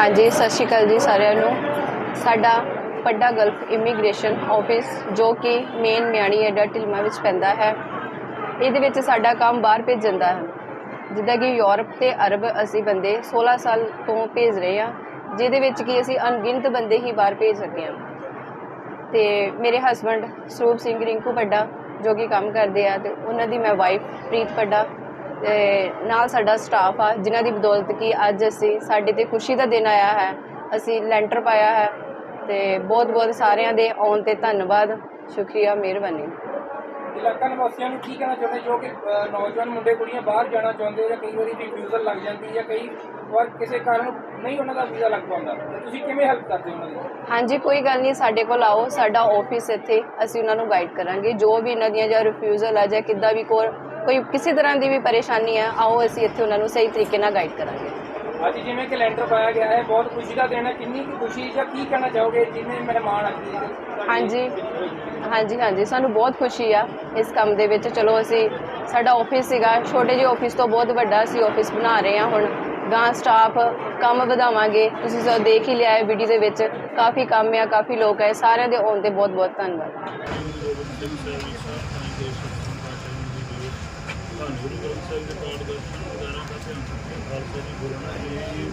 ਹਾਂਜੀ, ਸਤਿ ਸ਼੍ਰੀ ਅਕਾਲ ਜੀ ਸਾਰਿਆਂ ਨੂੰ। ਸਾਡਾ ਪੱਡਾ ਗਲਫ ਇਮੀਗ੍ਰੇਸ਼ਨ ਆਫਿਸ, ਜੋ ਕਿ ਮੇਨ ਮਿਆਣੀ ਅੱਡਾ ਢਿਲਮਾ ਵਿੱਚ ਪੈਂਦਾ ਹੈ। ਇਹਦੇ ਵਿੱਚ ਸਾਡਾ ਕੰਮ ਬਾਹਰ ਭੇਜਣ ਦਾ ਹੈ। ਜਿੱਦਾਂ ਕਿ ਯੂਰਪ ਤੇ ਅਰਬ ਅਸੀਂ ਬੰਦੇ 16 ਸਾਲ ਤੋਂ ਭੇਜ ਰਹੇ ਹਾਂ, ਜਿਹਦੇ ਵਿੱਚ ਕਿ ਅਸੀਂ ਅਣਗਿਣਤ ਬੰਦੇ ਹੀ ਬਾਹਰ ਭੇਜ ਸਕੇ ਹਾਂ। ਤੇ ਮੇਰੇ ਹਸਬੰਡ ਸਰੂਪ ਸਿੰਘ ਰਿੰਕੂ ਪੱਡਾ ਜੋ ਕਿ ਕੰਮ ਕਰਦੇ ਆ, ਤੇ ਉਹਨਾਂ ਦੀ ਮੈਂ ਵਾਈਫ ਪ੍ਰੀਤ ਪੱਡਾ ਤੇ ਨਾਲ ਸਾਡਾ ਸਟਾਫ ਆ ਜਿਨ੍ਹਾਂ ਦੀ ਬਦੌਲਤ ਕਿ ਅੱਜ ਅਸੀਂ ਸਾਡੇ ਤੇ ਖੁਸ਼ੀ ਦਾ ਦਿਨ ਆਇਆ ਹੈ ਅਸੀਂ ਲੈਂਟਰ ਪਾਇਆ ਹੈ ਤੇ ਬਹੁਤ ਬਹੁਤ ਸਾਰਿਆਂ ਦੇ ਆਉਣ ਤੇ ਧੰਨਵਾਦ ਸ਼ੁਕਰੀਆ ਮਿਹਰਬਾਨੀ। ਇਲਾਕਾ ਨਿਵਾਸੀਆਂ ਨੂੰ ਕੀ ਕਹਿਣਾ ਚਾਹੁੰਦੇ? ਜੋ ਕਿ ਨੌਜਵਾਨ ਮੁੰਡੇ ਕੁੜੀਆਂ ਬਾਹਰ ਜਾਣਾ ਚਾਹੁੰਦੇ ਜਾਂ ਕਈ ਵਾਰੀ ਰਿਫਿਊਜ਼ਲ ਲੱਗ ਜਾਂਦੀ ਜਾਂ ਕਈ ਵਾਰ ਕਿਸੇ ਕਾਰਨ ਨਹੀਂ ਉਹਨਾਂ ਦਾ ਵੀਜ਼ਾ ਲੱਗ ਪਾਉਂਦਾ। ਤੁਸੀਂ ਕਿਵੇਂ ਹੈਲਪ ਕਰਦੇ ਹੋ ਉਹਨਾਂ ਦੀ? ਹਾਂਜੀ ਕੋਈ ਗੱਲ ਨਹੀਂ ਸਾਡੇ ਕੋਲ ਆਓ ਸਾਡਾ ਆਫਿਸ ਇੱਥੇ ਅਸੀਂ ਉਹਨਾਂ ਨੂੰ ਗਾਈਡ ਕਰਾਂਗੇ। ਜੋ ਵੀ ਇਹਨਾਂ ਦੀਆਂ ਜਾਂ ਰਿਫਿਊਜ਼ਲ ਆ ਜਾਂ ਕਿੱਦਾਂ ਵੀ ਕੋਈ ਕੋਈ ਕਿਸੇ ਤਰ੍ਹਾਂ ਦੀ ਵੀ ਪਰੇਸ਼ਾਨੀ ਹੈ ਆਓ ਅਸੀਂ ਇੱਥੇ ਉਹਨਾਂ ਨੂੰ ਸਹੀ ਤਰੀਕੇ ਨਾਲ ਗਾਈਡ ਕਰਾਂਗੇ। ਅੱਜ ਜਿਵੇਂ ਕਿ ਲੈਂਟਰ ਪਾਇਆ ਗਿਆ ਹੈ ਬਹੁਤ ਖੁਸ਼ੀ ਦਾ ਦਿਨ ਹੈ। ਕਿੰਨੀ ਕੁ ਖੁਸ਼ੀ ਜਾਂ ਕੀ ਕਹਿਣਾ ਚਾਹੋਗੇ ਜਿਵੇਂ ਮਹਿਮਾਨ ਆਏ ਹਾਂਜੀ। ਹਾਂਜੀ ਹਾਂਜੀ। ਸਾਨੂੰ ਬਹੁਤ ਖੁਸ਼ੀ ਆ ਇਸ ਕੰਮ ਦੇ ਵਿੱਚ। ਚਲੋ ਅਸੀਂ ਸਾਡਾ ਆਫਿਸ ਸੀਗਾ ਛੋਟੇ ਜਿਹੇ ਆਫਿਸ ਤੋਂ ਬਹੁਤ ਵੱਡਾ ਅਸੀਂ ਆਫਿਸ ਬਣਾ ਰਹੇ ਹਾਂ ਹੁਣ। ਗਾਂ ਸਟਾਫ ਕੰਮ ਵਧਾਵਾਂਗੇ। ਤੁਸੀਂ ਸੋ ਦੇਖ ਹੀ ਲਿਆ ਹੈ ਵੀਡੀਓ ਦੇ ਵਿੱਚ। ਕਾਫੀ ਕੰਮ ਆ ਕਾਫੀ ਲੋਕ ਹੈ ਸਾਰਿਆਂ ਦੇ ਆਉਣ ਤੇ ਬਹੁਤ ਬਹੁਤ ਧੰਨਵਾਦ। ਧੰਨ ਗੁਰੂ ਗ੍ਰੰਥ ਸਾਹਿਬ ਦੇ ਪਾਠ ਦਰਸ਼ਨ ਗੁਜ਼ਾਰਾ ਕਰਦੇ ਹਾਂ ਖਾਲਸਾ ਜੀ ਗੁਰਨਾ ਜੀ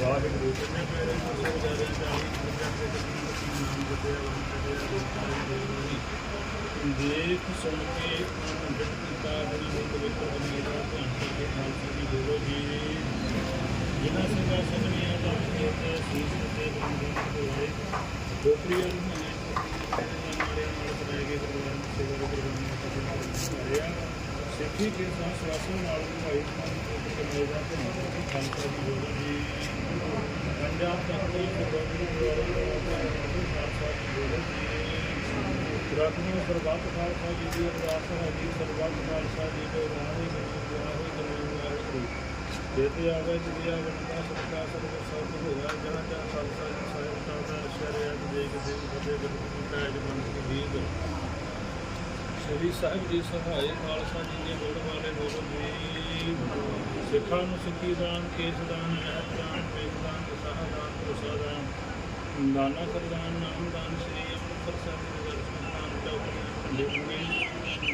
ਵਾਹਿਗੁਰੂ ਜੀ ਨੇ ਮੇਰੇ ਕੋਲ ਜਾਰੇ ਚਾਲੀ ਪ੍ਰਕਾਰ ਦੇ ਨਾਮ ਬਤਿਆ ਵੰਦਿਆ ਦੇਖ, ਸੁਣ ਕੇ ਅੰਮ੍ਰਿਤ ਪਿਤਾ ਬੜੀ ਹੋ ਪਵਿੱਤਰ ਬਨੇਗਾ ਧੰਨ ਕੇ ਖਾਲਸਾ ਜੀ ਗੁਰੂ ਜੀ। ਜਿਨ੍ਹਾਂ ਸਿੰਘਾਂ ਸਿੰਘੀਆਂ ਦਾ ਤੇ ਸੀਸ ਤੇ ਬੰਦੇ ਹੋਏ ਗੋਪਰੀਆਂ ਨੂੰ ਮਾਰਿਆ ਨਾਲ ਬਣਾਏ ਗਏ ਗੁਰਦੁਆਰਾ ਨੂੰ ਸੇਵਾ ਦੇ ਪ੍ਰਬੰਧ ਕਰਿਆ ਸਿੱਖੀ ਕੇ ਸਾਥ ਨਾਲ ਭਾਈ ਕਮਾਈ ਤੇ ਖਾਲਸਾ ਜੀ ਗੁਰੂ ਜੀ ਪੰਜਾਬ ਤੱਕ ਦੇ ਗੁਰਦੁਆਰੇ ਖਾਲਸਾ ਜੀ ਗੁਰੂ ਜੀ ਰੱਖਣਾ ਸਰਬੱਤ ਖਾਲਸਾ ਜੀ ਦੀ ਅਰਦਾਸ ਹੈ ਜੀ, ਸਰਬੱਤ ਖਾਲਸਾ ਜੀ ਦੇ ਰਾਹੇ ਗੁਰੂ ਰਾਹੇ ਗੁਰੂ ਵਾਹਿਗੁਰੂ ਦੇਤੇ ਆਵੇ ਜੀ। ਆਵੇ ਸਤਿਕਾਰ ਸਰਬ ਸਭ ਹੋਇਆ। ਜਹਾਂ ਜਹਾਂ ਖਾਲਸਾ ਜੀ ਸਾਹਿਬ ਦਾ ਸ਼ਰਿਆ ਦੇ ਕੇ ਦੇ ਫਤਿਹ ਗੁਰੂ ਦਾ ਜਮਨ ਵੀਰ ਸ੍ਰੀ ਸਾਹਿਬ ਜੀ ਸਹਾਈ ਖਾਲਸਾ ਜੀ ਦੇ ਬੋਲ ਵਾਲੇ ਗੁਰੂ ਜੀ। ਸਿੱਖਾਂ ਨੂੰ ਸਿੱਖੀ ਦਾਨ ਕੇਸ ਦਾਨ ਨੈਤ ਦਾਨ ਵੇਦ ਦਾਨ ਦਸਾਹ ਦਾਨ ਪ੍ਰਸਾਦ ਦਾਨ। ਦਾਨਾ ਸਰਦਾਨ ਨਾਮ ਦਾਨ, ਸ੍ਰੀ ਅੰਮ੍ਰਿਤਸਰ ਸਾਹਿਬ ਦੇ ਦਰਸ਼ਨ ਦਾਨ ਚੌਕੀਆਂ ਲਿਖੀ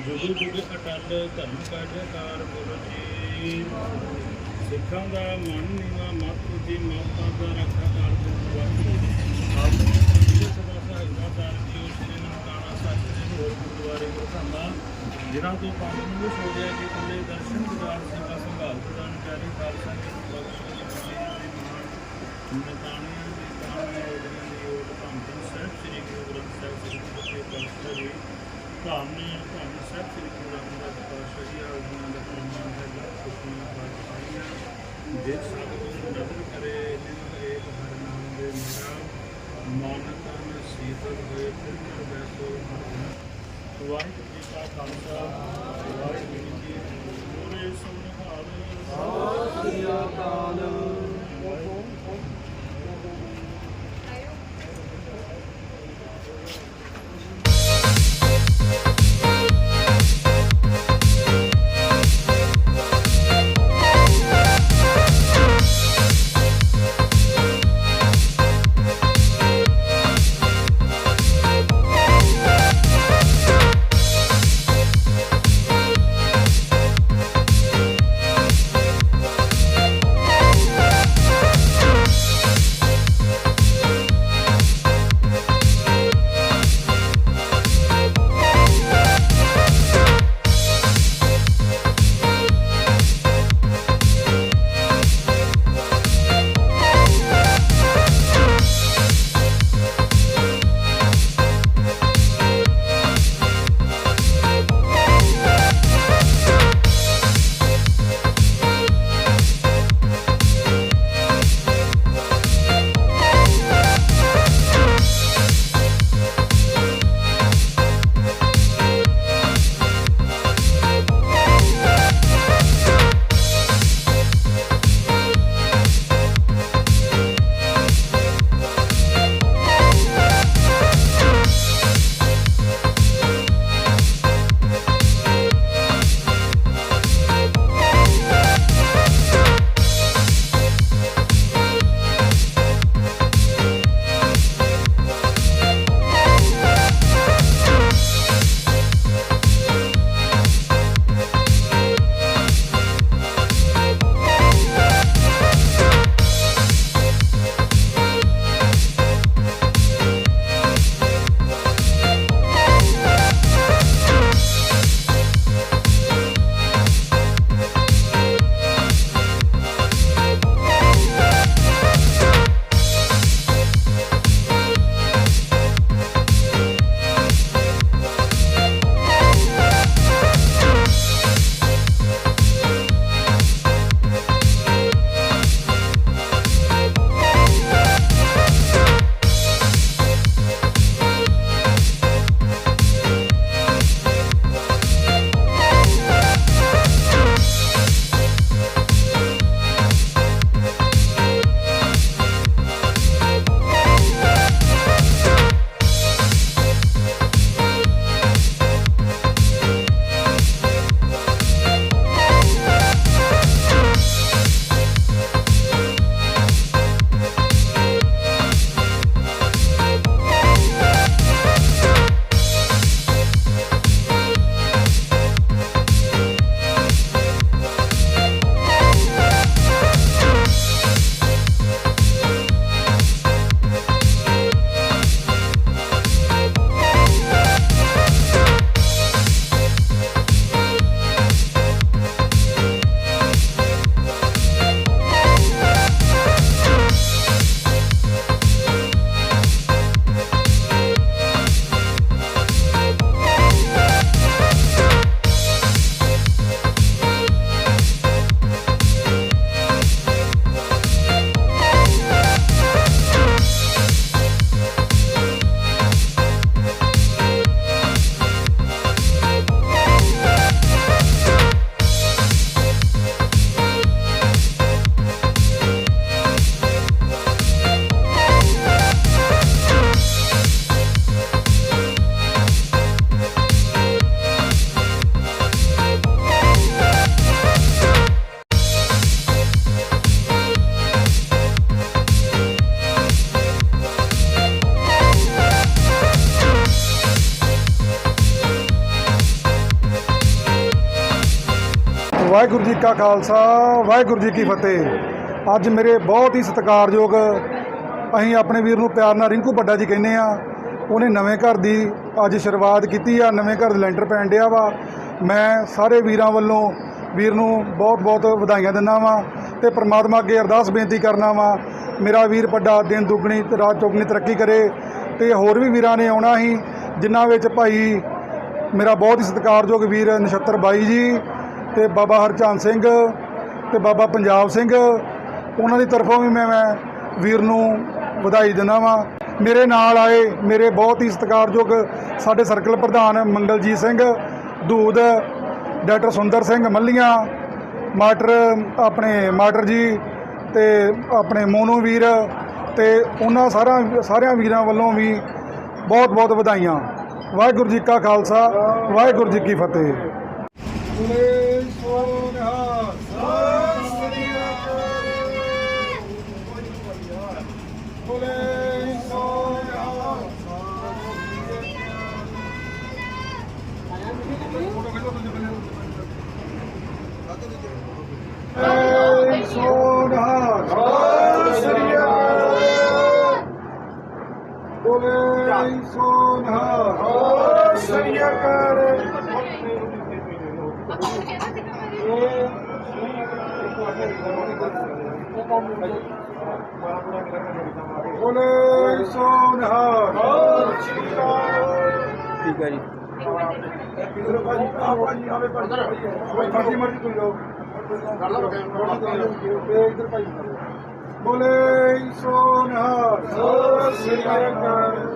ਜੁਗ ਜੁਗ ਅਟਲ ਧਰਮ ਕਾਰਜਕਾਰ ਗੁਰੂ ਜੀ। ਸਿੱਖਾਂ ਦਾ ਮਨ ਨੀਵਾ, ਮਤ ਉਜੀ ਮਤਾਂ ਦਾ ਰੱਖਾ ਜਿਨ੍ਹਾਂ ਤੋਂ ਪੰਜ ਨੂੰ ਸੋਧਿਆ ਕਿ ਕੁੱਲੇ ਦਰਸ਼ਨ ਦਿਦਾਰ ਸੇਵਾ ਸੰਭਾਲ ਪ੍ਰਦਾਨ ਕਰੀ, ਖਾਲਸਾ ਜੀ ਨੂੰ ਬਖਸ਼ੋ ਦੀ ਮਾਣ ਦੀ ਤਾਣ ਯੋਗੀਆਂ ਦੀ ਓਟ ਭੰਤਨ ਸਾਹਿਬ, ਸ੍ਰੀ ਗੁਰੂ ਗ੍ਰੰਥ ਸਾਹਿਬ, ਸ੍ਰੀ ਗੁਰੂ ਜੀ ਪਾਤਸ਼ਾਹ ਜੀ ਧਾਮਨੇ ਧੰਨ ਸਾਹਿਬ, ਸ੍ਰੀ ਗੁਰੂ ਰਾਮਦਾਸ ਪਾਤਸ਼ਾਹ ਜੀ ਆਗੂਆਂ ਦਾ ਪ੍ਰਮਾਣ ਹੈ ਜਪ ਸੁਖੀਆਂ ਪਾਤਸ਼ਾਹੀਆਂ ਜੇ ਸਭ ਨਦਰ ਕਰੇ ਜਿਨ ਏਕ ਹਰ ਨਾਮ ਦੇ ਮੇਰਾ ਮਾਨਤਾ ਮੈਂ ਸੀਤਲ ਹੋਏ, ਫਿਰ ਬੈਸੋ ਵਾਹਿਗੁਰੂ ਜੀ ਕਾ ਖਾਲਸਾ ਵਾਹਿਗੁਰੂ ਜੀ ਕੀ ਫਤਿਹ। ਪੂਰੇ ਸੁਨਹਾਰੇ ਵਾਹਿਗੁਰੂ ਜੀ ਕਾ ਖਾਲਸਾ, ਵਾਹਿਗੁਰੂ ਜੀ ਕੀ ਫਤਿਹ। ਅੱਜ ਮੇਰੇ ਬਹੁਤ ਹੀ ਸਤਿਕਾਰਯੋਗ ਅਸੀਂ ਆਪਣੇ ਵੀਰ ਨੂੰ ਪਿਆਰ ਨਾਲ ਰਿੰਕੂ ਵੱਡਾ ਜੀ ਕਹਿੰਦੇ ਆ ਉਹਨੇ ਨਵੇਂ ਘਰ ਦੀ ਅੱਜ ਸ਼ੁਰੂਆਤ ਕੀਤੀ ਆ, ਨਵੇਂ ਘਰ ਦੇ ਲੈਂਟਰ ਪੈਣ ਡਿਆ ਵਾ। ਮੈਂ ਸਾਰੇ ਵੀਰਾਂ ਵੱਲੋਂ ਵੀਰ ਨੂੰ ਬਹੁਤ ਬਹੁਤ ਵਧਾਈਆਂ ਦਿੰਦਾ ਵਾਂ ਤੇ ਪ੍ਰਮਾਤਮਾ ਅੱਗੇ ਅਰਦਾਸ ਬੇਨਤੀ ਕਰਨਾ ਵਾਂ। ਮੇਰਾ ਵੀਰ ਵੱਡਾ ਦਿਨ ਦੁੱਗਣੀ ਤੇ ਰਾਤ ਚੌਗਣੀ ਤਰੱਕੀ ਕਰੇ ਤੇ ਹੋਰ ਵੀ ਵੀਰਾਂ ਨੇ ਆਉਣਾ ਸੀ, ਜਿਨ੍ਹਾਂ ਵਿੱਚ ਭਾਈ ਮੇਰਾ ਬਹੁਤ ਹੀ ਸਤਿਕਾਰਯੋਗ ਵੀਰ ਨਛੱਤਰ ਬਾਈ ਜੀ ਤੇ ਬਾਬਾ ਹਰਚੰਦ ਸਿੰਘ ਤੇ ਬਾਬਾ ਪੰਜਾਬ ਸਿੰਘ। ਉਹਨਾਂ ਦੀ ਤਰਫੋਂ ਵੀ ਮੈਂ ਮੈਂ ਵੀਰ ਨੂੰ ਵਧਾਈ ਦਿੰਦਾ ਵਾਂ। ਮੇਰੇ ਨਾਲ ਆਏ ਮੇਰੇ ਬਹੁਤ ਹੀ ਸਤਿਕਾਰਯੋਗ ਸਾਡੇ ਸਰਕਲ ਪ੍ਰਧਾਨ ਮੰਗਲਜੀਤ ਸਿੰਘ ਦੂਦ ਡਾਕਟਰ ਸੁੰਦਰ ਸਿੰਘ ਮੱਲੀਆਂ ਮਾਟਰ ਆਪਣੇ ਮਾਟਰ ਜੀ ਤੇ ਆਪਣੇ ਮੋਨੂ ਵੀਰ ਤੇ ਉਹਨਾਂ ਸਾਰਾ ਸਾਰਿਆਂ ਵੀਰਾਂ ਵੱਲੋਂ ਵੀ ਬਹੁਤ ਬਹੁਤ ਵਧਾਈਆਂ। ਵਾਹਿਗੁਰੂ ਜੀ ਕਾ ਖਾਲਸਾ, ਵਾਹਿਗੁਰੂ ਜੀ ਕੀ ਫਤਿਹ। ਬੋਲੇ ਸੋਨਹਾਰ ਠੀਕ ਹੈ ਜੀ। ਇਧਰ ਭਾਜੀ ਆ ਭਾਜੀ ਆਵੇ ਭਾਜੀ ਭਾਜੀ ਮਰਜ਼ੀ ਕੋਈ ਲੋ ਲਓ ਇਧਰ ਭਾਜੀ ਬੋਲੇ ਸੋਨਹਾਰ। ਸੋ ਸ੍ਰੀ ਅਕਾਲ।